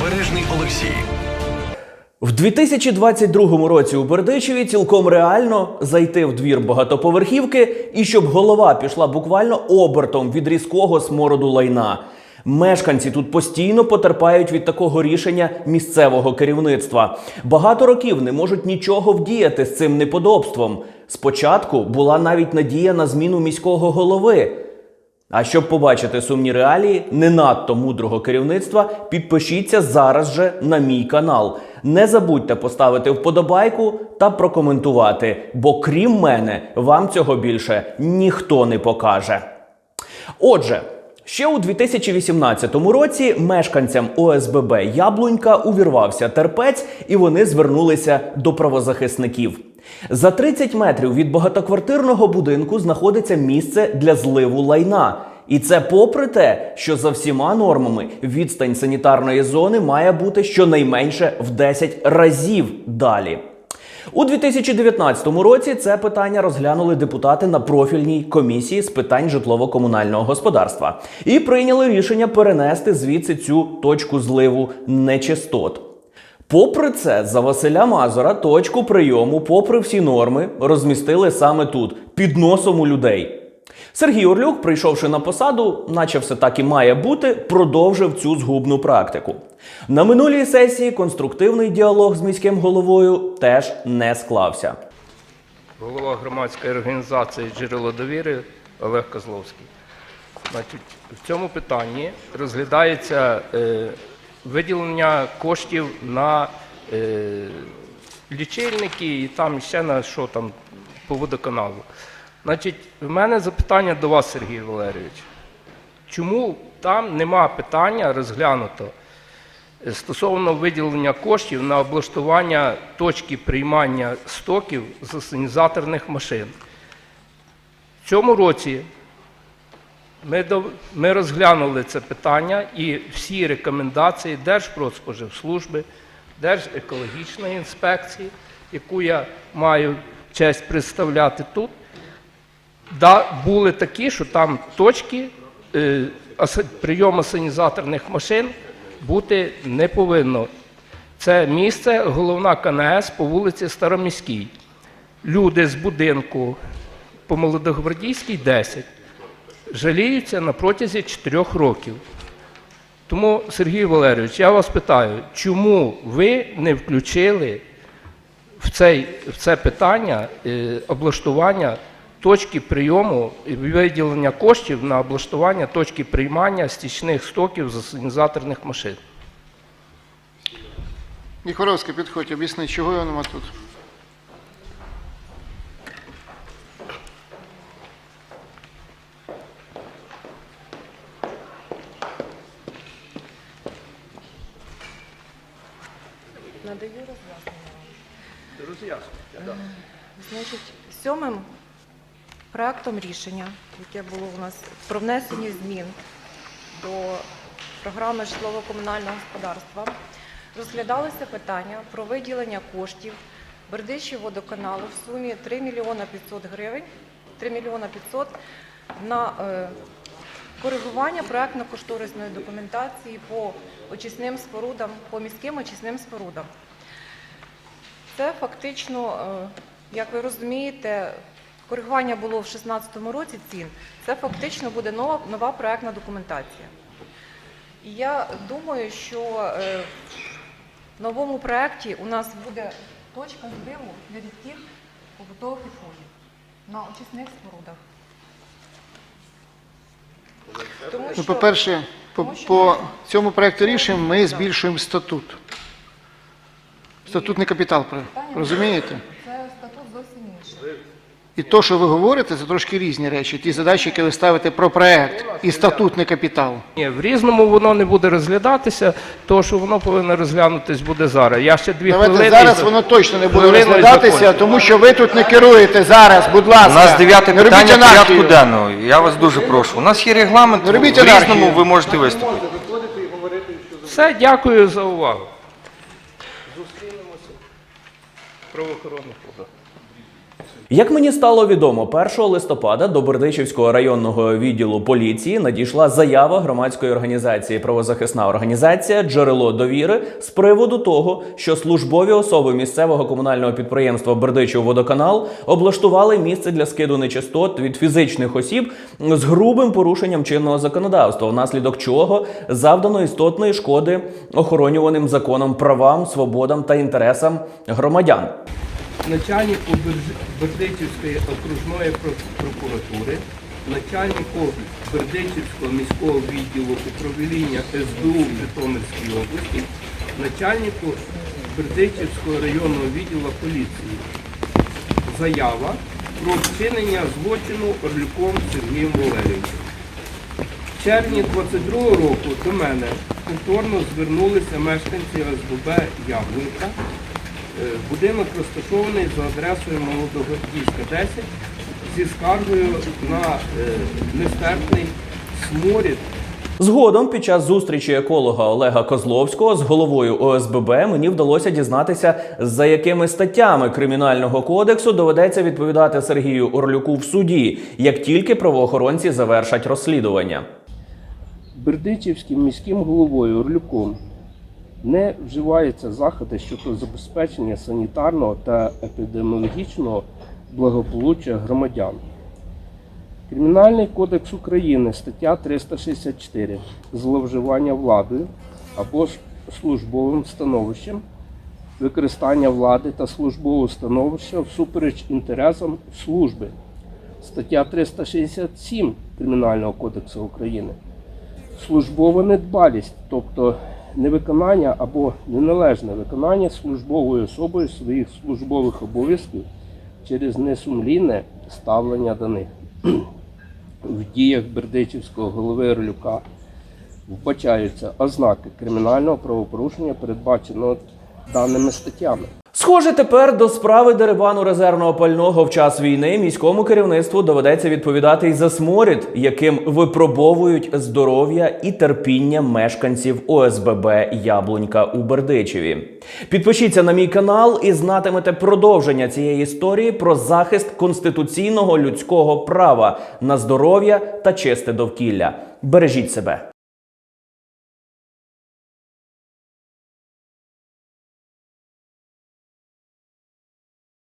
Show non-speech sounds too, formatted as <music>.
Обережний Олексій. В 2022 році у Бердичеві цілком реально зайти в двір багатоповерхівки і щоб голова пішла буквально обертом від різкого смороду лайна. Мешканці тут постійно потерпають від такого рішення місцевого керівництва. Багато років не можуть нічого вдіяти з цим неподобством. Спочатку була навіть надія на зміну міського голови. А щоб побачити сумні реалії не надто мудрого керівництва, підпишіться зараз же на мій канал. Не забудьте поставити вподобайку та прокоментувати, бо крім мене, вам цього більше ніхто не покаже. Отже, ще у 2018 році мешканцям ОСББ Яблунька увірвався терпець, і вони звернулися до правозахисників. За 30 метрів від багатоквартирного будинку знаходиться місце для зливу лайна. І це попри те, що за всіма нормами відстань санітарної зони має бути щонайменше в 10 разів далі. У 2019 році це питання розглянули депутати на профільній комісії з питань житлово-комунального господарства і прийняли рішення перенести звідси цю точку зливу нечистот. Попри це, за Василя Мазура точку прийому, попри всі норми, розмістили саме тут, під носом у людей. Сергій Орлюк, прийшовши на посаду, наче все так і має бути, продовжив цю згубну практику. На минулій сесії конструктивний діалог з міським головою теж не склався. голова громадської організації Джерело довіри Олег Козловський. Значить, в цьому питанні розглядається е, виділення коштів на е, лічильники і там ще на що там по водоканалу. Значить, в мене запитання до вас, Сергій Валерійович. Чому там нема питання розглянуто стосовно виділення коштів на облаштування точки приймання стоків з асенізаторних машин? В цьому році ми, ми розглянули це питання і всі рекомендації Держпродспоживслужби, Держекологічної інспекції, яку я маю честь представляти тут, да, були такі, що там точки е, прийому санізаторних машин бути не повинно. Це місце головна КНС по вулиці Староміській. Люди з будинку по Молодогвардійській 10 жаліються на протязі 4 років. Тому, Сергій Валерійович, я вас питаю, чому ви не включили в, цей, в це питання е, облаштування точки прийому і виділення коштів на облаштування точки приймання стічних стоків з асенізаторних машин? Міхоровський, підходь, об'ясни, чого його нема тут. Надаю роз'яснення. Роз'яснюйте. Значить, сьомим проектом рішення, яке було у нас про внесення змін до програми житлово-комунального господарства, розглядалося питання про виділення коштів Бердичів водоканалу в сумі 3 мільйона 500 гривень, 3 мільйона 500 на е, коригування проектно-кошторисної документації по очисним спорудам, по міським очисним спорудам. Це фактично, е, як ви розумієте, коригування було в 2016 році цін. Це фактично буде нова, нова проектна документація. І я думаю, що е, в новому проекті у нас буде точка збиву для рідких побутових відходів на очисних спорудах. Ну, по-перше, по, по цьому проекту рішень ми збільшуємо статут. Статутний капітал, розумієте? це статут зовсім інший. І то, що ви говорите, це трошки різні речі. Ті задачі, які ви ставите про проект і статутний капітал. Ні, в різному воно не буде розглядатися, тому що воно повинно розглянутись буде зараз. Я ще дві Давайте хвилини. зараз і воно точно не буде і розглядатися, закончу. тому що ви тут не керуєте зараз, будь ласка. У нас дев'яте Не робіть питання анархію. порядку денного. Я вас дуже прошу. У нас є регламент, Не робіть в різному анархію. ви можете виступити. Все, дякую за увагу. Зустрінемося в правоохоронних органах. Як мені стало відомо, 1 листопада до Бердичівського районного відділу поліції надійшла заява громадської організації Правозахисна організація Джерело довіри з приводу того, що службові особи місцевого комунального підприємства Бердичів Водоканал облаштували місце для скиду нечистот від фізичних осіб з грубим порушенням чинного законодавства, внаслідок чого завдано істотної шкоди охоронюваним законом правам, свободам та інтересам громадян. Начальнику Бердичівської окружної прокуратури, начальнику Бердичівського міського відділу управління СБУ в Житомирській області, начальнику Бердичівського районного відділу поліції. Заява про вчинення злочину Орлюком Сергієм Валерійовичем. В червні 22 року до мене повторно звернулися мешканці ОСББ Яблунька. Будинок розташований за адресою Молодогвардійська 10 зі скаргою на е, нестерпний сморід. Згодом, під час зустрічі еколога Олега Козловського з головою ОСББ, мені вдалося дізнатися, за якими статтями кримінального кодексу доведеться відповідати Сергію Орлюку в суді, як тільки правоохоронці завершать розслідування. Бердичівським міським головою Орлюком не вживаються заходи щодо забезпечення санітарного та епідеміологічного благополуччя громадян. Кримінальний кодекс України, стаття 364 зловживання владою або службовим становищем, використання влади та службового становища всупереч інтересам служби. Стаття 367 Кримінального кодексу України службова недбалість, тобто невиконання або неналежне виконання службовою особою своїх службових обов'язків через несумлінне ставлення до них. <clears throat> В діях Бердичівського голови Орлюка вбачаються ознаки кримінального правопорушення, передбаченого даними статтями. Схоже, тепер до справи дерибану резервного пального в час війни міському керівництву доведеться відповідати й за сморід, яким випробовують здоров'я і терпіння мешканців ОСББ Яблунька у Бердичеві. Підпишіться на мій канал і знатимете продовження цієї історії про захист конституційного людського права на здоров'я та чисте довкілля. Бережіть себе.